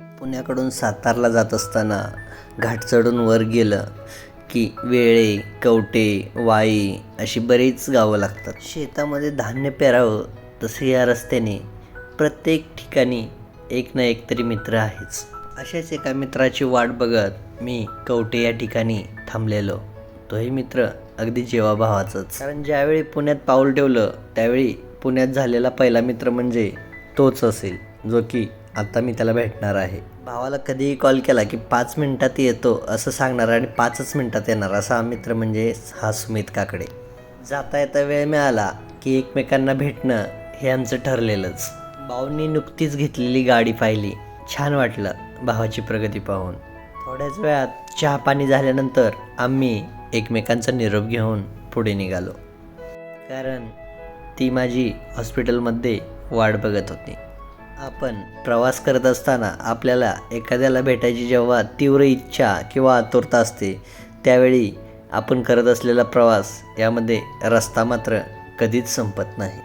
पुण्याकडून सातारला जात असताना घाट चढून वर गेलं की वेळे कवटे वाई अशी बरीच गावं लागतात. शेतामध्ये धान्य पेरावं तसे या रस्त्याने प्रत्येक ठिकाणी एक ना एक तरी मित्र आहेच. अशाच एका मित्राची वाट बघत मी कवटे या ठिकाणी थांबलेलो. तोही मित्र अगदी जेवाभावाचाच. कारण ज्यावेळी पुण्यात पाऊल ठेवलं त्यावेळी पुण्यात झालेला पहिला मित्र म्हणजे तोच असेल. जो की आता मी त्याला भेटणार आहे. भावाला कधीही कॉल केला की पाच मिनिटात येतो असं सांगणार आणि पाचच मिनिटात येणार असा हा मित्र म्हणजे हा सुमित काकडे. जाता येता वेळ मिळाला की एकमेकांना भेटणं हे आमचं ठरलेलंच. भाऊंनी नुकतीच घेतलेली गाडी पाहिली. छान वाटलं भावाची प्रगती पाहून. थोड्याच वेळात चहा पाणी झाल्यानंतर आम्ही एकमेकांचा निरोप घेऊन पुढे निघालो. कारण ती माझी हॉस्पिटलमध्ये वाट बघत होती. आपण प्रवास करत असताना आपल्याला एखाद्याला भेटायची जेव्हा तीव्र इच्छा किंवा आतुरता असते त्यावेळी आपण करत असलेला प्रवास यामध्ये रस्ता मात्र कधीच संपत नाही.